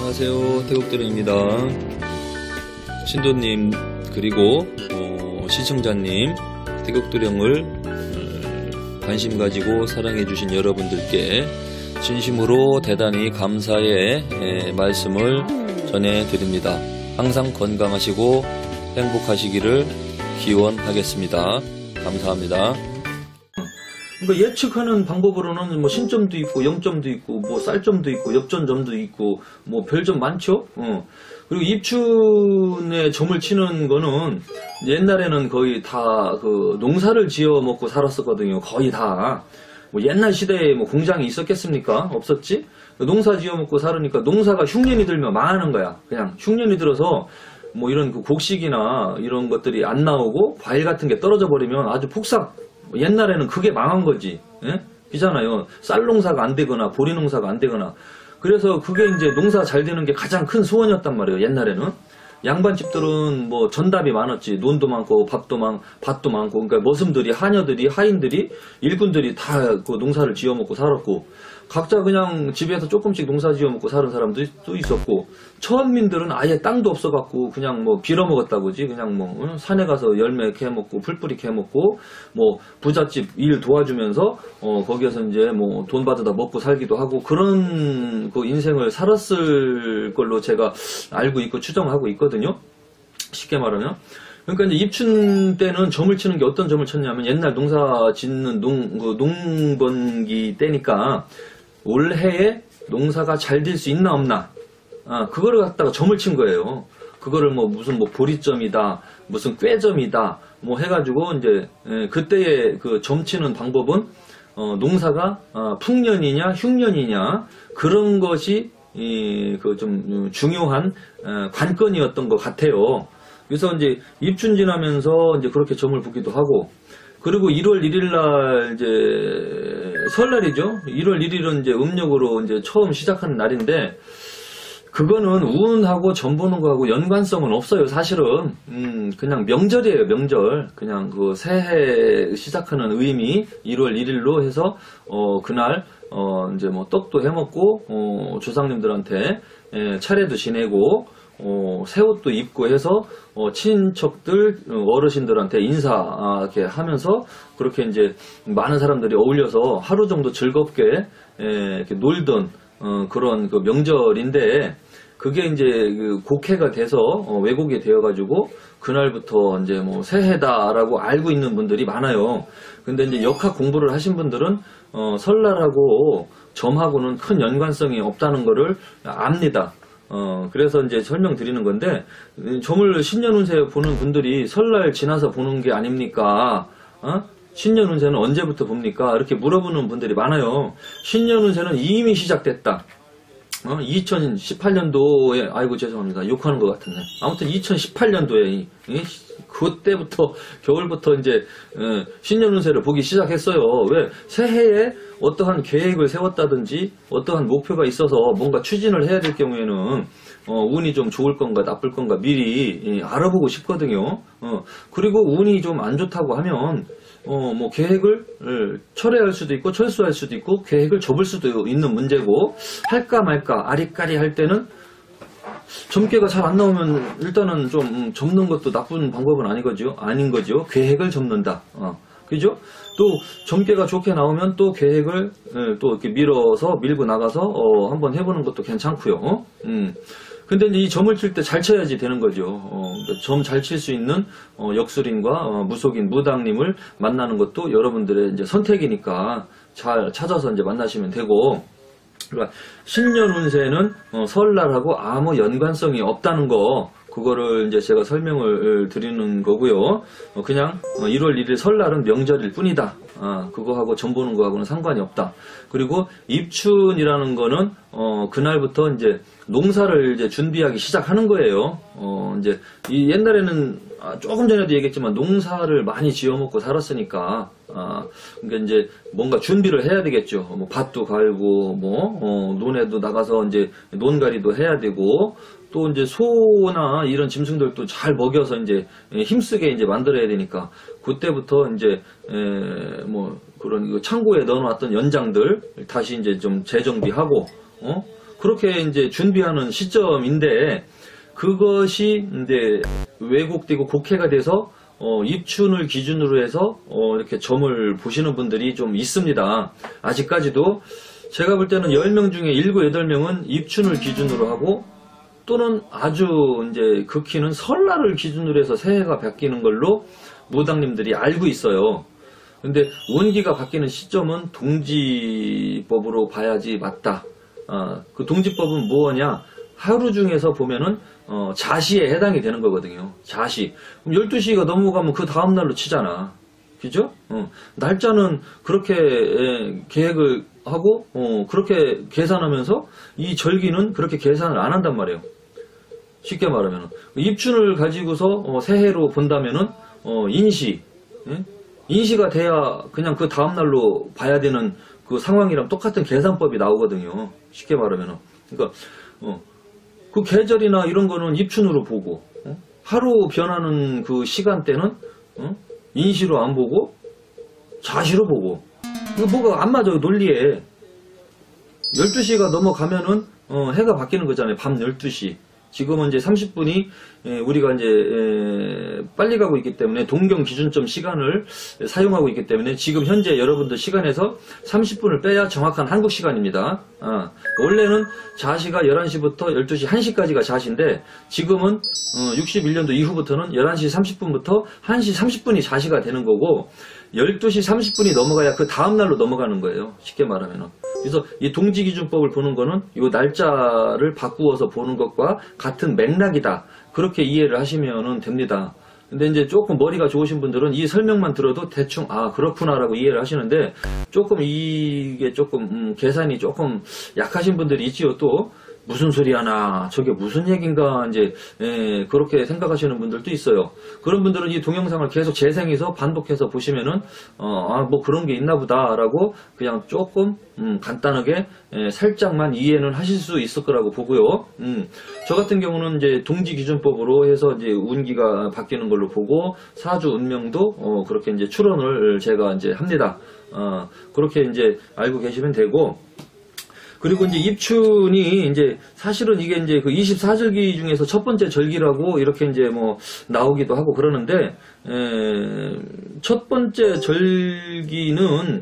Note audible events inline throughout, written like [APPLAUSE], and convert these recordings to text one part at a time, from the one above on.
안녕하세요. 태국드림입니다. 신도님 그리고 어, 시청자님 태국도령을 음, 관심 가지고 사랑해 주신 여러분들께 진심으로 대단히 감사의 에, 말씀을 전해 드립니다. 항상 건강하시고 행복하시기를 기원하겠습니다. 감사합니다 그러니까 예측하는 방법으로는 뭐 신점도 있고 0점도 있고 뭐 쌀점도 있고 엽전점도 있고 뭐 별점 많죠. 어. 그리고 입춘에 점을 치는 거는 옛날에는 거의 다 그 농사를 지어 먹고 살았었거든요. 거의 다. 뭐 옛날 시대에 뭐 공장이 있었겠습니까? 없었지? 농사 지어 먹고 살으니까 농사가 흉년이 들면 망하는 거야. 그냥 흉년이 들어서 뭐 이런 그 곡식이나 이런 것들이 안 나오고 과일 같은 게 떨어져 버리면 아주 폭삭 옛날에는 그게 망한 거지. 예? 이잖아요. 쌀 농사가 안 되거나 보리 농사가 안 되거나. 그래서 그게 이제 농사 잘 되는 게 가장 큰 소원이었단 말이에요. 옛날에는. 양반 집들은 뭐 전답이 많았지. 논도 많고 밥도 많, 밭도 많고. 그러니까 머슴들이, 하녀들이, 하인들이, 일꾼들이 다 그 농사를 지어 먹고 살았고. 각자 그냥 집에서 조금씩 농사 지어 먹고 사는 사람도 있었고 처음민들은 아예 땅도 없어갖고 그냥 뭐 빌어먹었다고지 그냥 뭐 응? 산에 가서 열매 캐먹고 풀뿌리 캐먹고 뭐 부잣집 일 도와주면서 어 거기에서 이제 뭐 돈 받아다 먹고 살기도 하고 그런 그 인생을 살았을 걸로 제가 알고 있고 추정하고 있거든요 쉽게 말하면. 그러니까 이제 입춘 때는 점을 치는 게 어떤 점을 쳤냐면 옛날 농사 짓는 농, 그 농번기 때니까 올해에 농사가 잘 될 수 있나 없나. 아, 그거를 갖다가 점을 친 거예요. 그거를 뭐 무슨 뭐 보리점이다 무슨 꾀점이다 뭐 해가지고 이제 에, 그때의 그 점치는 방법은 어, 농사가 어, 풍년이냐 흉년이냐 그런 것이 그 좀 중요한 어, 관건이었던 것 같아요. 그래서 이제 입춘 지나면서 이제 그렇게 점을 붙기도 하고 그리고 1월 1일 날 이제 설날이죠. 1월 1일은 이제 음력으로 이제 처음 시작하는 날인데 그거는 운하고 점 보는 거하고 연관성은 없어요. 사실은 음, 그냥 명절이에요. 명절. 그냥 그 새해 시작하는 의미 1월 1일로 해서 어 그날 어 이제 뭐 떡도 해 먹고 어 조상님들한테 예, 차례도 지내고 어, 새 옷도 입고 해서 어, 친척들 어, 어르신들한테 인사 아, 이렇게 하면서 그렇게 이제 많은 사람들이 어울려서 하루 정도 즐겁게 에, 이렇게 놀던 어, 그런 그 명절인데 그게 이제 그 곡해가 돼서 어, 왜곡이 되어가지고 그날부터 이제 뭐 새해다라고 알고 있는 분들이 많아요. 근데 이제 역학 공부를 하신 분들은 어, 설날하고 점하고는 큰 연관성이 없다는 거를 압니다. 어, 그래서 이제 설명드리는 건데, 점을 신년 운세 보는 분들이 설날 지나서 보는 게 아닙니까? 어? 신년 운세는 언제부터 봅니까? 이렇게 물어보는 분들이 많아요. 신년 운세는 이미 시작됐다. 어? 2018년도에, 아이고 죄송합니다. 욕하는 것 같은데. 아무튼 2018년도에, 그때부터, 겨울부터 이제, 어, 신년 운세를 보기 시작했어요. 왜? 새해에 어떠한 계획을 세웠다든지, 어떠한 목표가 있어서 뭔가 추진을 해야 될 경우에는, 어, 운이 좀 좋을 건가 나쁠 건가 미리 예, 알아보고 싶거든요. 어, 그리고 운이 좀 안 좋다고 하면, 어, 뭐, 계획을 예, 철회할 수도 있고, 철수할 수도 있고, 계획을 접을 수도 있는 문제고, 할까 말까, 아리까리 할 때는, 점괘가 잘 안 나오면, 일단은 좀, 음, 접는 것도 나쁜 방법은 아니거죠. 아닌 거죠. 계획을 접는다. 어, 그죠? 또, 점괘가 좋게 나오면 또 계획을, 예, 또 이렇게 밀어서, 밀고 나가서, 어, 한번 해보는 것도 괜찮고요. 어? 음. 근데 이 점을 칠 때 잘 쳐야지 되는 거죠. 어, 점잘 칠 수 있는 어, 역술인과 어, 무속인 무당님을 만나는 것도 여러분들의 이제 선택이니까 잘 찾아서 이제 만나시면 되고. 그러니까 신년 운세는 어, 설날하고 아무 연관성이 없다는 거 그거를 이제 제가 설명을 드리는 거고요. 어, 그냥 1월 1일 설날은 명절일 뿐이다. 아, 그거하고 점 보는 거하고는 상관이 없다. 그리고 입춘이라는 거는 어, 그날부터 이제 농사를 이제 준비하기 시작하는 거예요. 어, 이제 이 옛날에는 아, 조금 전에도 얘기했지만 농사를 많이 지어 먹고 살았으니까 아, 그러니까 이제 뭔가 준비를 해야 되겠죠. 뭐 밭도 갈고 뭐 어, 논에도 나가서 이제 논가리도 해야 되고 또 이제 소나 이런 짐승들도 잘 먹여서 이제 힘쓰게 이제 만들어야 되니까 그때부터 이제 뭐 그런 창고에 넣어놨던 연장들 다시 이제 좀 재정비하고 어 그렇게 이제 준비하는 시점인데 그것이 이제 왜곡되고 곡해가 돼서 어, 입춘을 기준으로 해서 어, 이렇게 점을 보시는 분들이 좀 있습니다. 아직까지도 제가 볼 때는 10명 중에 7, 8명은 입춘을 기준으로 하고 또는 아주 이제 극히는 설날을 기준으로 해서 새해가 바뀌는 걸로 무당님들이 알고 있어요. 근데 원기가 바뀌는 시점은 동지법으로 봐야지 맞다. 아, 그 동지법은 뭐냐? 하루 중에서 보면은 어, 자시에 해당이 되는 거거든요. 자시. 그럼 12시가 넘어가면 그 다음 날로 치잖아. 그죠? 어, 날짜는 그렇게 에, 계획을 하고 어, 그렇게 계산하면서 이 절기는 그렇게 계산을 안 한단 말이에요. 쉽게 말하면 입춘을 가지고서 어, 새해로 본다면은 어, 인시 예? 인시가 돼야 그냥 그 다음 날로 봐야 되는 그 상황이랑 똑같은 계산법이 나오거든요. 쉽게 말하면 그러니까 어, 그 계절이나 이런 거는 입춘으로 보고 어? 하루 변하는 그 시간대는 어? 인시로 안 보고 자시로 보고 이거 뭐가 안 맞아요 논리에 12시가 넘어가면은 어, 해가 바뀌는 거잖아요. 밤 12시. 지금은 이제 30분이 우리가 이제 에, 빨리 가고 있기 때문에 동경 기준점 시간을 사용하고 있기 때문에 지금 현재 여러분들 시간에서 30분을 빼야 정확한 한국 시간입니다. 아, 원래는 자시가 11시부터 12시 1시까지가 자시인데 지금은 어, 61년도 이후부터는 11시 30분부터 1시 30분이 자시가 되는 거고 12시 30분이 넘어가야 그 다음 날로 넘어가는 거예요. 쉽게 말하면. 그래서 이 동지 기준법을 보는 거는 이 날짜를 바꾸어서 보는 것과 같은 맥락이다. 그렇게 이해를 하시면 됩니다. 근데 이제 조금 머리가 좋으신 분들은 이 설명만 들어도 대충 아 그렇구나라고 이해를 하시는데 조금 이게 조금 음, 계산이 조금 약하신 분들이 있지요 또 무슨 소리 하나 저게 무슨 얘긴가 이제 예, 그렇게 생각하시는 분들도 있어요. 그런 분들은 이 동영상을 계속 재생해서 반복해서 보시면은 어뭐 그런 게 있나 보다라고 그냥 조금 음, 간단하게 예, 살짝만 이해는 하실 수 있을 거라고 보고요. 음, 저 같은 경우는 이제 동지 기준법으로 해서 이제 운기가 바뀌는 걸로 보고 사주 운명도 어, 그렇게 이제 추론을 제가 이제 합니다. 어, 그렇게 이제 알고 계시면 되고. 그리고 이제 입춘이 이제 사실은 이게 이제 그 24절기 중에서 첫 번째 절기라고 이렇게 이제 뭐 나오기도 하고 그러는데 에, 첫 번째 절기는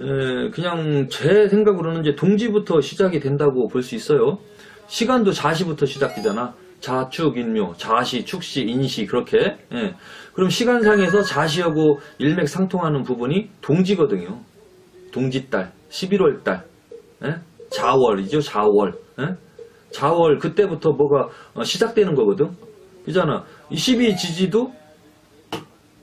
에, 그냥 제 생각으로는 이제 동지부터 시작이 된다고 볼 수 있어요. 시간도 자시부터 시작되잖아. 자축, 인묘, 자시, 축시, 인시 그렇게. 예. 그럼 시간상에서 자시하고 일맥상통하는 부분이 동지거든요. 동지달, 11월달. 예? 자월이죠, 자월. 예? 자월, 그때부터 뭐가 어, 시작되는 거거든. 그잖아. 12지지도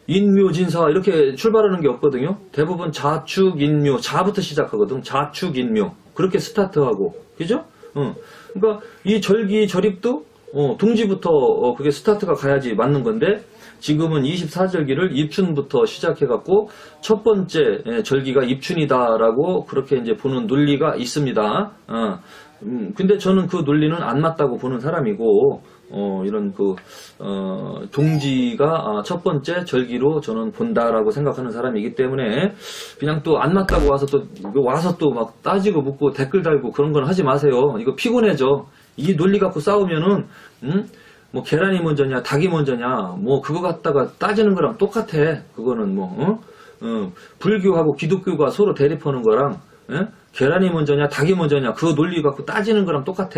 인묘진사 이렇게 출발하는 게 없거든요. 대부분 자축, 인묘, 자부터 시작하거든. 자축, 인묘. 그렇게 스타트하고. 그죠? 어. 그러니까 이 절기, 절입도 어, 동지부터 어, 그게 스타트가 가야지 맞는 건데 지금은 24절기를 입춘부터 시작해갖고 첫 번째 예, 절기가 입춘이다라고 그렇게 이제 보는 논리가 있습니다. 어, 음, 근데 저는 그 논리는 안 맞다고 보는 사람이고 어, 이런 그 어, 동지가 아, 첫 번째 절기로 저는 본다라고 생각하는 사람이기 때문에 그냥 또 안 맞다고 와서 또 와서 또 막 따지고 묻고 댓글 달고 그런 건 하지 마세요. 이거 피곤해져. 이 논리 갖고 싸우면은 음? 뭐 계란이 먼저냐 닭이 먼저냐 뭐 그거 갖다가 따지는 거랑 똑같아. 그거는 뭐 어? 어, 불교하고 기독교가 서로 대립하는 거랑 예? 계란이 먼저냐 닭이 먼저냐 그 논리 갖고 따지는 거랑 똑같아.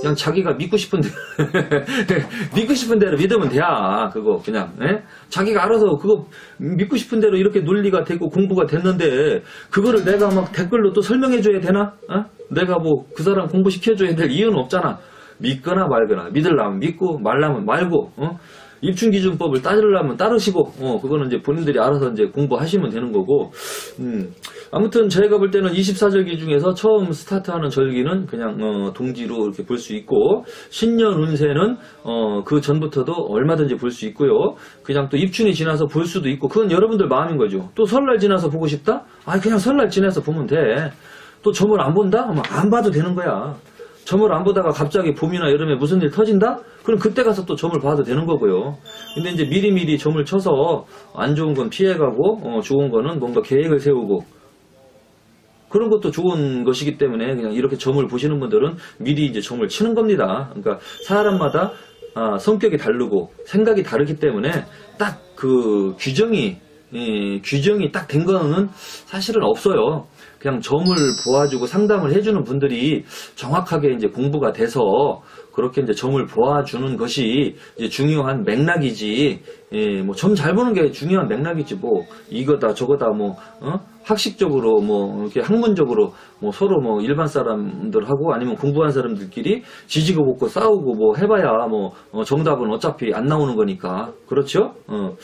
그냥 자기가 믿고 싶은 대로 [LAUGHS] 믿고 싶은 대로 믿으면 돼야 그거 그냥 예? 자기가 알아서 그거 믿고 싶은 대로 이렇게 논리가 되고 공부가 됐는데 그거를 내가 막 댓글로 또 설명해 줘야 되나? 어? 내가 뭐 그 사람 공부 시켜 줘야 될 이유는 없잖아. 믿거나 말거나 믿으려면 믿고 말라면 말고 어? 입춘기준법을 따르려면 따르시고 어, 그거는 이제 본인들이 알아서 이제 공부하시면 되는 거고. 음, 아무튼 제가 볼 때는 24절기 중에서 처음 스타트하는 절기는 그냥 어, 동지로 이렇게 볼 수 있고 신년 운세는 어, 그 전부터도 얼마든지 볼 수 있고요. 그냥 또 입춘이 지나서 볼 수도 있고 그건 여러분들 마음인 거죠. 또 설날 지나서 보고 싶다? 아 그냥 설날 지나서 보면 돼 또 점을 안 본다? 안 봐도 되는 거야 점을 안 보다가 갑자기 봄이나 여름에 무슨 일 터진다? 그럼 그때 가서 또 점을 봐도 되는 거고요. 근데 이제 미리미리 점을 쳐서 안 좋은 건 피해가고 어, 좋은 거는 뭔가 계획을 세우고 그런 것도 좋은 것이기 때문에 그냥 이렇게 점을 보시는 분들은 미리 이제 점을 치는 겁니다. 그러니까 사람마다 아, 성격이 다르고 생각이 다르기 때문에 딱 그 규정이 예, 규정이 딱 된 거는 사실은 없어요. 그냥 점을 보아주고 상담을 해주는 분들이 정확하게 이제 공부가 돼서 그렇게 이제 점을 보아주는 것이 이제 중요한 맥락이지, 예, 뭐 점 잘 보는 게 중요한 맥락이지 뭐 이거다 저거다 뭐 어? 학식적으로 뭐 이렇게 학문적으로 뭐 서로 뭐 일반 사람들하고 아니면 공부한 사람들끼리 지지고 볶고 싸우고 뭐 해봐야 뭐 어, 정답은 어차피 안 나오는 거니까 그렇죠? 어.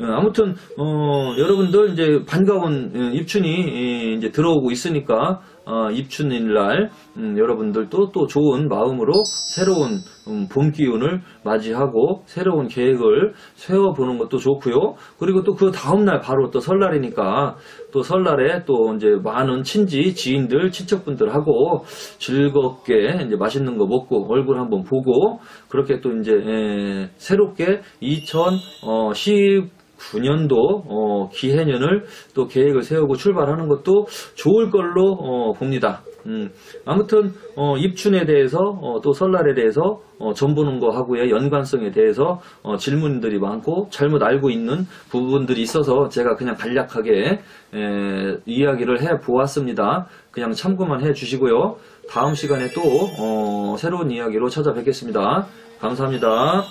어, 아무튼 어, 여러분들 이제 반가운 어, 입춘이 예, 이제 들어오고 있으니까 어, 입춘일 날 음, 여러분들도 또 좋은 마음으로 새로운 음, 봄 기운을 맞이하고 새로운 계획을 세워보는 것도 좋고요. 그리고 또 그 다음 날 바로 또 설날이니까 또 설날에 또 이제 많은 친지 지인들 친척분들하고 즐겁게 이제 맛있는 거 먹고 얼굴 한번 보고 그렇게 또 이제 에, 새롭게 2010 9년도 어, 기해년을 또 계획을 세우고 출발하는 것도 좋을 걸로 어, 봅니다. 음, 아무튼 어, 입춘에 대해서 어, 또 설날에 대해서 어, 점 보는 거 하고의 연관성에 대해서 어, 질문들이 많고 잘못 알고 있는 부분들이 있어서 제가 그냥 간략하게 에, 이야기를 해 보았습니다. 그냥 참고만 해 주시고요. 다음 시간에 또 어, 새로운 이야기로 찾아뵙겠습니다. 감사합니다.